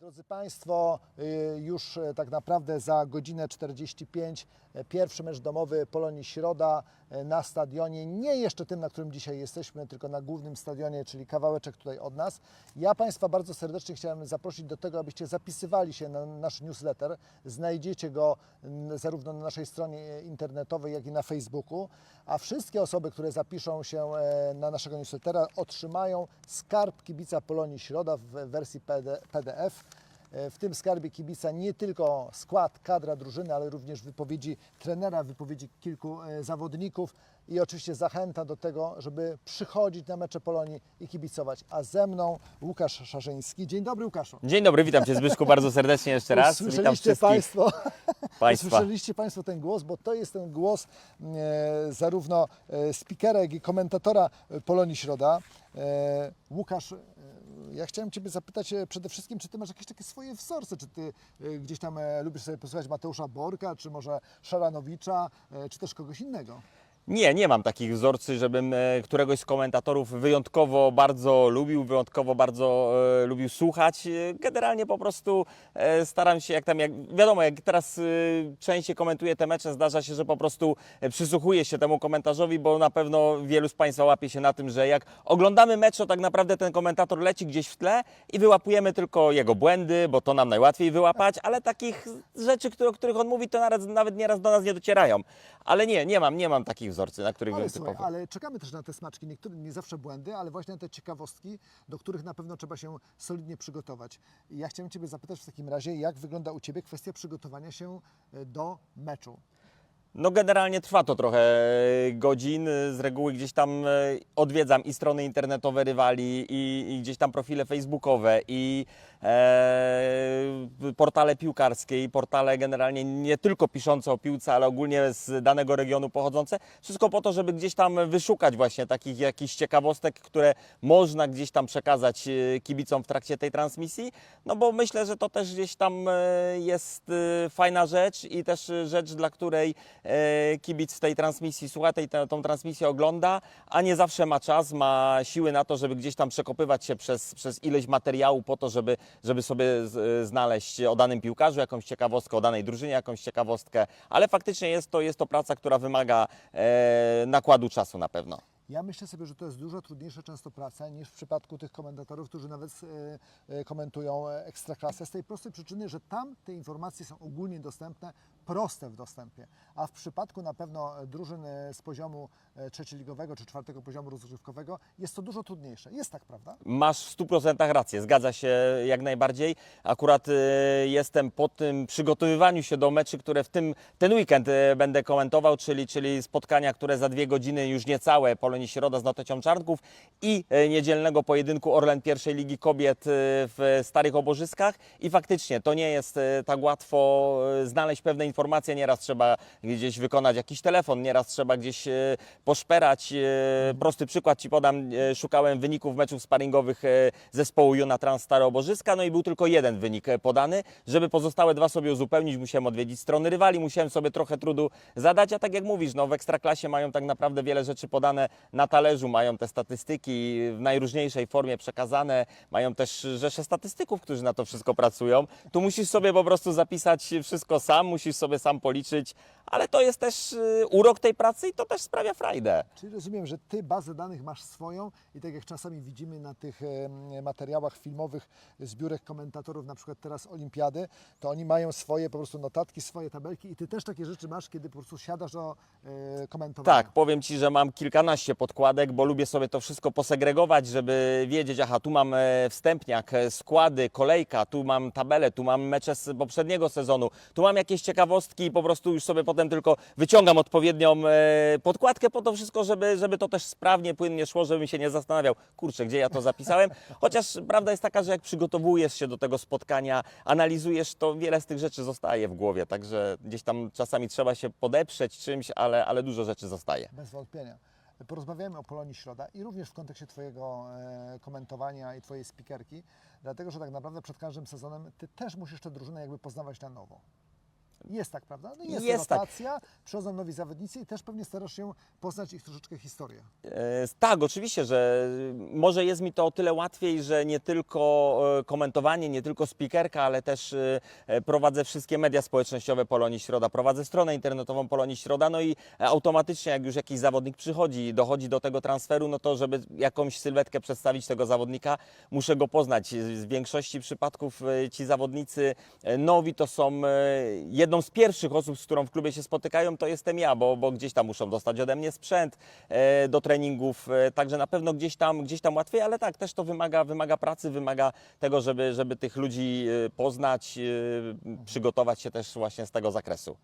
Drodzy Państwo, y, już e, tak naprawdę za godzinę 45 e, pierwszy mecz domowy Polonii Środa na stadionie, nie jeszcze tym, na którym dzisiaj jesteśmy, tylko na głównym stadionie, czyli kawałeczek tutaj od nas. Ja Państwa bardzo serdecznie chciałem zaprosić do tego, abyście zapisywali się na nasz newsletter. Znajdziecie go mm, zarówno na naszej stronie internetowej, jak i na Facebooku. A wszystkie osoby, które zapiszą się e, na naszego newslettera, otrzymają skarb kibica Polonii Środa w wersji PD PDF. E, W tym skarbie kibica nie tylko skład, kadra drużyny, ale również wypowiedzi trenera, wypowiedzi kilku e, zawodników i oczywiście zachęta do tego, żeby przychodzić na mecze Polonii i kibicować. A ze mną Łukasz Szarzyński. Dzień dobry Łukaszu. Dzień dobry, witam Cię Zbyszku bardzo serdecznie jeszcze raz. Słyszeliście Państwo, Państwa. słyszeliście Państwo ten głos, bo to jest ten głos e, zarówno speakera, jak i komentatora Polonii Środa. Łukasz, ja chciałem Ciebie zapytać e, przede wszystkim, czy Ty masz jakieś takie swoje wzorce, czy Ty e, gdzieś tam e, lubisz sobie posłuchać Mateusza Borka, czy może Szaranowicza, czy też kogoś innego? Nie, nie mam takich wzorcy, żebym e, któregoś z komentatorów wyjątkowo bardzo lubił, wyjątkowo bardzo e, lubił słuchać. E, Generalnie po prostu e, staram się, jak tam, jak, wiadomo, jak teraz e, częściej komentuję te mecze, zdarza się, że po prostu e, przysłuchuję się temu komentarzowi, bo na pewno wielu z Państwa łapie się na tym, że jak oglądamy mecz, to tak naprawdę ten komentator leci gdzieś w tle i wyłapujemy tylko jego błędy, bo to nam najłatwiej wyłapać, ale takich rzeczy, które, o których on mówi, to nawet, nawet nieraz do nas nie docierają. Ale nie, nie mam, nie mam takich wzorcy, na których Ale słuchaj, typowo. ale czekamy też na te smaczki, niektóre nie zawsze błędy, ale właśnie na te ciekawostki, do których na pewno trzeba się solidnie przygotować. I ja chciałem Ciebie zapytać w takim razie, jak wygląda u Ciebie kwestia przygotowania się e, do meczu? No generalnie trwa to trochę e, godzin. Z reguły gdzieś tam e, odwiedzam i strony internetowe rywali, i, i gdzieś tam profile facebookowe, i e, portale piłkarskie, i portale generalnie nie tylko piszące o piłce, ale ogólnie z danego regionu pochodzące. Wszystko po to, żeby gdzieś tam wyszukać właśnie takich jakichś ciekawostek, które można gdzieś tam przekazać e, kibicom w trakcie tej transmisji. No bo myślę, że to też gdzieś tam jest fajna rzecz i też rzecz, dla której kibic tej transmisji słucha, tej, tą transmisję ogląda, a nie zawsze ma czas, ma siły na to, żeby gdzieś tam przekopywać się przez, przez ileś materiału po to, żeby, żeby sobie z, znaleźć o danym piłkarzu jakąś ciekawostkę, o danej drużynie jakąś ciekawostkę, ale faktycznie jest to, jest to praca, która wymaga e, nakładu czasu na pewno. Ja myślę sobie, że to jest dużo trudniejsza często praca niż w przypadku tych komentatorów, którzy nawet e, e, komentują e, ekstraklasę z tej prostej przyczyny, że tam te informacje są ogólnie dostępne, proste w dostępie, a w przypadku na pewno drużyn e, z poziomu e, trzecioligowego czy czwartego poziomu rozgrywkowego jest to dużo trudniejsze. Jest tak, prawda? Masz w 100% rację, zgadza się jak najbardziej. Akurat e, jestem po tym przygotowywaniu się do meczy, które w tym, ten weekend będę komentował, czyli, czyli spotkania, które za dwie godziny już niecałe Polonii Środa z Notecią Czarnków i niedzielnego pojedynku Orlen pierwszej Ligi Kobiet w Starych Obożyskach i faktycznie to nie jest tak łatwo znaleźć pewne informacje, nieraz trzeba gdzieś wykonać jakiś telefon, nieraz trzeba gdzieś e, poszperać. E, Prosty przykład Ci podam, e, szukałem wyników meczów sparingowych zespołu Juna Trans Stare Obożyska, no i był tylko jeden wynik podany. Żeby pozostałe dwa sobie uzupełnić, musiałem odwiedzić strony rywali, musiałem sobie trochę trudu zadać, a tak jak mówisz, no w Ekstraklasie mają tak naprawdę wiele rzeczy podane na talerzu, mają te statystyki w najróżniejszej formie przekazane, mają też rzesze statystyków, którzy na to wszystko pracują. Tu musisz sobie po prostu zapisać wszystko sam, musisz sobie sam policzyć, ale to jest też y, urok tej pracy i to też sprawia frajdę. Czyli rozumiem, że Ty bazę danych masz swoją i tak jak czasami widzimy na tych materiałach filmowych zbiórek komentatorów, na przykład teraz Olimpiady, to oni mają swoje po prostu notatki, swoje tabelki i Ty też takie rzeczy masz, kiedy po prostu siadasz do e, komentowania. Tak, powiem Ci, że mam kilkanaście podkładek, bo lubię sobie to wszystko posegregować, żeby wiedzieć, aha, tu mam e, wstępniak, e, składy, kolejka, tu mam tabelę, tu mam mecze z poprzedniego sezonu, tu mam jakieś ciekawostki i po prostu już sobie potem tylko wyciągam odpowiednią e, podkładkę po to wszystko, żeby, żeby to też sprawnie, płynnie szło, żebym się nie zastanawiał, kurczę, gdzie ja to zapisałem. Chociaż prawda jest taka, że jak przygotowujesz się do tego spotkania, analizujesz, to wiele z tych rzeczy zostaje w głowie, także gdzieś tam czasami trzeba się podeprzeć czymś, ale, ale dużo rzeczy zostaje. Bez wątpienia. Porozmawiamy o Polonii Środa i również w kontekście Twojego e, komentowania i Twojej spikerki, dlatego że tak naprawdę przed każdym sezonem Ty też musisz tę drużynę jakby poznawać na nowo. Jest tak, prawda? No jest, Jest tak. rotacja, przychodzą nowi zawodnicy i też pewnie starasz się poznać ich troszeczkę historię. E, Tak, oczywiście, że może jest mi to o tyle łatwiej, że nie tylko e, komentowanie, nie tylko speakerka, ale też e, prowadzę wszystkie media społecznościowe Polonii Środa, prowadzę stronę internetową Polonii Środa, no i automatycznie jak już jakiś zawodnik przychodzi i dochodzi do tego transferu, no to żeby jakąś sylwetkę przedstawić tego zawodnika, muszę go poznać. W większości przypadków e, ci zawodnicy e, nowi to są e, jedną z pierwszych osób, z którą w klubie się spotykają, to jestem ja, bo, bo gdzieś tam muszą dostać ode mnie sprzęt e, do treningów, e, także na pewno gdzieś tam, gdzieś tam łatwiej, ale tak, też to wymaga, wymaga pracy, wymaga tego, żeby, żeby tych ludzi e, poznać, e, przygotować się też właśnie z tego zakresu.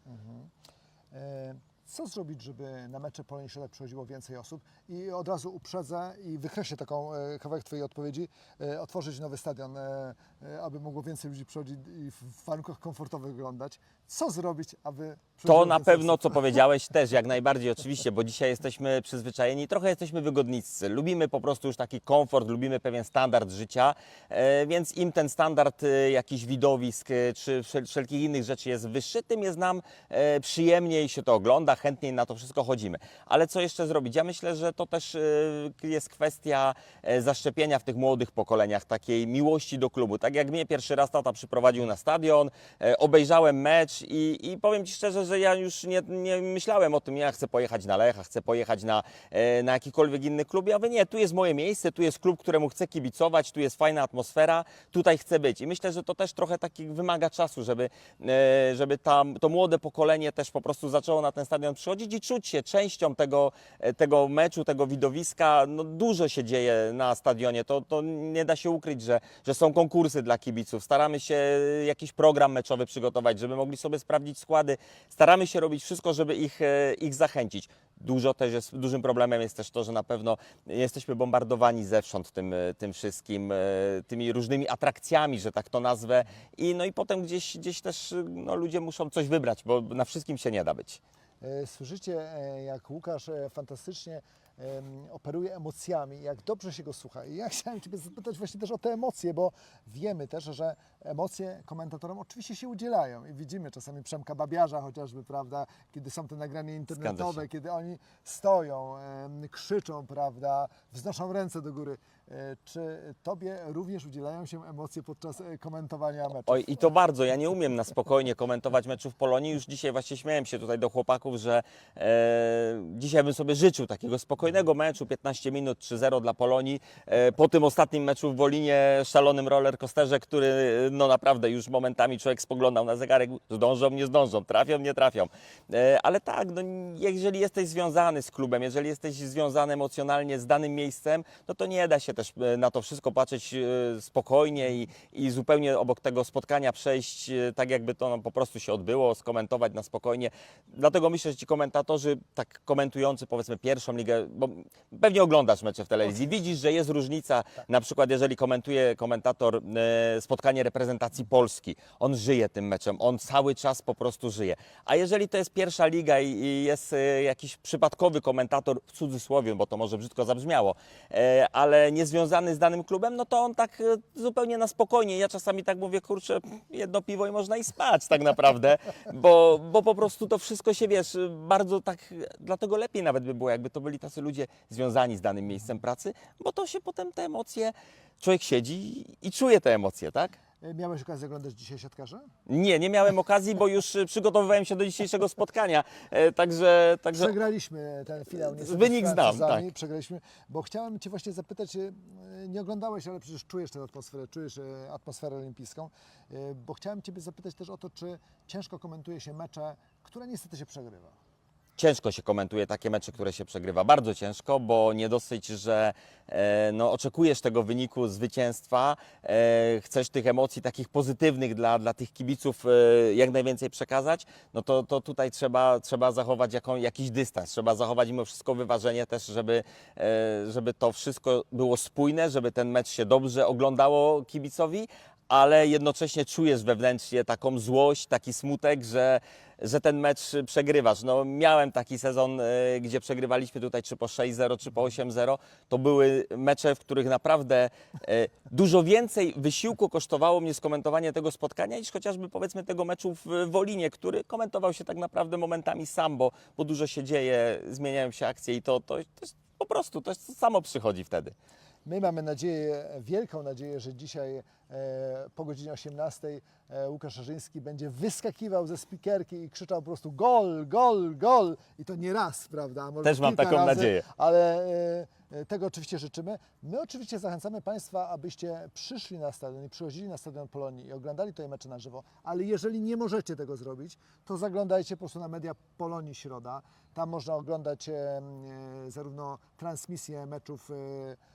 E, Co zrobić, żeby na mecze Polonii Środa przychodziło więcej osób? I od razu uprzedzę i wykreślę taką e, kawałek Twojej odpowiedzi. E, Otworzyć nowy stadion, e, e, aby mogło więcej ludzi przychodzić i w warunkach komfortowych oglądać. Co zrobić, aby To przychodziło na więcej pewno, osób? co powiedziałeś, też jak najbardziej oczywiście, bo dzisiaj jesteśmy przyzwyczajeni, trochę jesteśmy wygodniccy. Lubimy po prostu już taki komfort, lubimy pewien standard życia, e, więc im ten standard e, jakichś widowisk e, czy wszel- wszelkich innych rzeczy jest wyższy, tym jest nam e, przyjemniej się to ogląda, chętniej na to wszystko chodzimy. Ale co jeszcze zrobić? Ja myślę, że to też e, jest kwestia e, zaszczepienia w tych młodych pokoleniach takiej miłości do klubu. Tak jak mnie pierwszy raz tata przyprowadził na stadion, e, obejrzałem mecz i, i powiem Ci szczerze, że ja już nie, nie myślałem o tym, ja chcę pojechać na Lecha, chcę pojechać na, e, na jakikolwiek inny klub. Ja mówię, nie, tu jest moje miejsce, tu jest klub, któremu chcę kibicować, tu jest fajna atmosfera, tutaj chcę być. I myślę, że to też trochę takich wymaga czasu, żeby, żeby tam, to młode pokolenie też po prostu zaczęło na ten stadion przychodzić i czuć się częścią tego, e, tego meczu, tego widowiska. No, dużo się dzieje na stadionie, to, to nie da się ukryć, że, że są konkursy dla kibiców. Staramy się e, jakiś program meczowy przygotować, żeby mogli sobie sprawdzić składy. Staramy się robić wszystko, żeby ich, e, ich zachęcić. Dużo też jest, dużym problemem jest też to, że na pewno jesteśmy bombardowani zewsząd tym, tym wszystkim, tymi różnymi atrakcjami, że tak to nazwę. I, no i potem gdzieś, gdzieś też no, ludzie muszą coś wybrać, bo na wszystkim się nie da być. E, Słyszycie, e, jak Łukasz e, fantastycznie operuje emocjami, jak dobrze się go słucha. I ja chciałem Ciebie zapytać właśnie też o te emocje, bo wiemy też, że emocje komentatorom oczywiście się udzielają i widzimy czasami Przemka Babiarza chociażby, prawda, kiedy są te nagrania internetowe, kiedy oni stoją, krzyczą, prawda, wznoszą ręce do góry. E, Czy Tobie również udzielają się emocje podczas e, komentowania meczu? Oj, i to bardzo. Ja nie umiem na spokojnie komentować meczów Polonii. Już dzisiaj właśnie śmiałem się tutaj do chłopaków, że e, dzisiaj bym sobie życzył takiego spokojnego meczu, 15 minut 3-0 dla Polonii. E, po tym ostatnim meczu w Wolinie, szalonym rollercoasterze, który no naprawdę już momentami człowiek spoglądał na zegarek, zdążą, nie zdążą, trafią, nie trafią. E, ale tak, no, jeżeli jesteś związany z klubem, jeżeli jesteś związany emocjonalnie z danym miejscem, no to nie da się też e, na to wszystko patrzeć e, spokojnie i, i zupełnie obok tego spotkania przejść e, tak, jakby to no, po prostu się odbyło, skomentować na spokojnie. Dlatego myślę, że ci komentatorzy, tak komentujący powiedzmy pierwszą ligę, bo pewnie oglądasz mecze w telewizji, widzisz, że jest różnica, na przykład jeżeli komentuje komentator spotkanie reprezentacji Polski, on żyje tym meczem, on cały czas po prostu żyje. A jeżeli to jest pierwsza liga i, jest jakiś przypadkowy komentator, w cudzysłowie, bo to może brzydko zabrzmiało, ale niezwiązany z danym klubem, no to on tak e, zupełnie na spokojnie. Ja czasami tak mówię, kurczę, jedno piwo i można i spać tak naprawdę, bo, bo po prostu to wszystko się, wiesz, bardzo tak, dlatego lepiej nawet by było, jakby to byli tacy ludzie związani z danym miejscem pracy, bo to się potem te emocje, człowiek siedzi i czuje te emocje, tak? E, Miałeś okazję oglądać dzisiaj siatkarza? Nie, nie miałem okazji, bo już y, przygotowywałem się do dzisiejszego spotkania, e, także, także Przegraliśmy ten finał. Wynik znam, tak. Przegraliśmy, bo chciałem Cię właśnie zapytać, e, nie oglądałeś, ale przecież czujesz tę atmosferę, czujesz e, atmosferę olimpijską, e, bo chciałem Ciebie zapytać też o to, czy ciężko komentuje się mecze, które niestety się przegrywa. Ciężko się komentuje takie mecze, które się przegrywa. Bardzo ciężko, bo nie dosyć, że e, no, oczekujesz tego wyniku zwycięstwa, e, chcesz tych emocji takich pozytywnych dla, dla tych kibiców e, jak najwięcej przekazać, no to, to tutaj trzeba, trzeba zachować jaką, jakiś dystans, trzeba zachować mimo wszystko wyważenie też, żeby, e, żeby to wszystko było spójne, żeby ten mecz się dobrze oglądało kibicowi, ale jednocześnie czujesz wewnętrznie taką złość, taki smutek, że, że ten mecz przegrywasz. No, miałem taki sezon, e, gdzie przegrywaliśmy tutaj czy po 6-0, czy po 8-0. To były mecze, w których naprawdę e, dużo więcej wysiłku kosztowało mnie skomentowanie tego spotkania niż chociażby powiedzmy tego meczu w Wolinie, który komentował się tak naprawdę momentami sam, bo, bo dużo się dzieje, zmieniają się akcje i to, to, to jest po prostu to samo przychodzi wtedy. My mamy nadzieję, wielką nadzieję, że dzisiaj e, po godzinie 18 e, Łukasz Szarzyński będzie wyskakiwał ze spikerki i krzyczał po prostu gol, gol, gol. I to nie raz, prawda? Może Też mam taką razy, nadzieję. Ale e, e, tego oczywiście życzymy. My oczywiście zachęcamy Państwa, abyście przyszli na stadion i przychodzili na stadion Polonii i oglądali tutaj mecze na żywo. Ale jeżeli nie możecie tego zrobić, to zaglądajcie po prostu na media Polonii Środa. Tam można oglądać e, e, zarówno transmisję meczów e,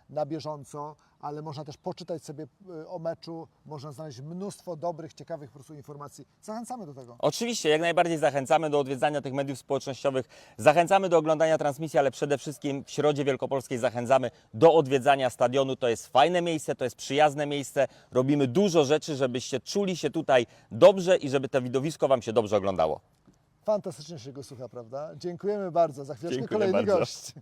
na bieżąco, ale można też poczytać sobie e, o meczu, można znaleźć mnóstwo dobrych, ciekawych po prostu informacji. Zachęcamy do tego. Oczywiście, jak najbardziej zachęcamy do odwiedzania tych mediów społecznościowych, zachęcamy do oglądania transmisji, ale przede wszystkim w Środzie Wielkopolskiej zachęcamy do odwiedzania stadionu. To jest fajne miejsce, to jest przyjazne miejsce. Robimy dużo rzeczy, żebyście czuli się tutaj dobrze i żeby to widowisko Wam się dobrze oglądało. Fantastycznie się go słucha, prawda? Dziękujemy bardzo. Za chwileczkę Dziękuję kolejny bardzo. gość.